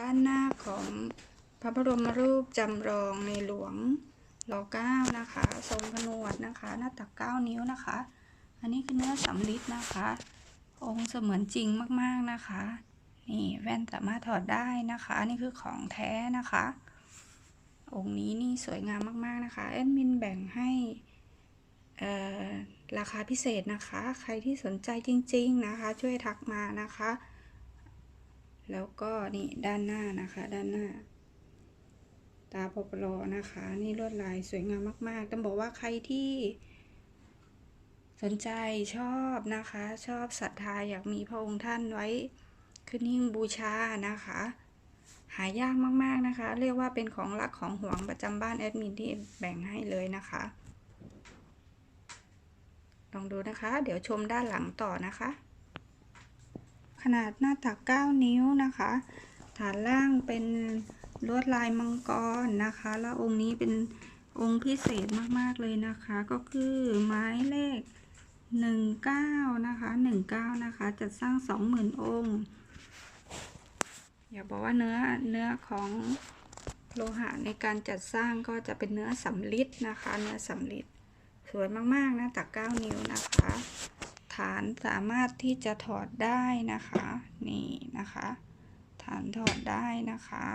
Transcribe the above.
ด้านหน้าของพระบรมรูปจำลองในหลวงรอเก้านะคะ ทรงผนวดนะคะ หน้าตักเก้านิ้วนะคะ อันนี้คือเนื้อสำลิดนะคะ องค์เสมือนจริงมากๆนะคะ นี่แว่นสามารถถอดได้นะคะ นี่คือของแท้นะคะ องค์นี้นี่สวยงามมากๆนะคะแอดมินแบ่งให้ราคาพิเศษนะคะ ใครที่สนใจจริง ๆนะคะ ช่วยทักมานะคะ แล้วก็นี่ด้านหน้านะคะ ด้านหน้า ตาปปลอนะคะ นี่ลวดลายสวยงามมาก ๆ ต้องบอกว่าใครที่สนใจชอบนะคะ ชอบศรัทธาอยากมีพระองค์ท่านไว้ขึ้นหิ้งบูชานะคะ หายากมาก ๆ นะคะ เรียกว่าเป็นของรักของหวงประจำบ้านแอดมินที่แบ่งให้เลยนะคะ ลองดูนะคะ เดี๋ยวชมด้านหลังต่อนะคะ ขนาดหน้าตัก 9 นิ้วนะคะ ฐานล่างเป็นลวดลายมังกรนะคะ แล้วองค์นี้เป็นองค์พิเศษมาก ๆ เลยนะคะ ก็คือไม้เลข 19 นะคะ 19 นะคะ จัดสร้าง 20,000 องค์ อย่าบอกว่าเนื้อเนื้อของโลหะในการจัดสร้างก็จะเป็นเนื้อสำลิดนะคะ เนื้อสำลิดสวยมาก ๆ นะตัก 9 นิ้วนะคะ ฐานสามารถที่จะถอดได้นะคะ นี่นะคะ ฐานถอดได้นะคะ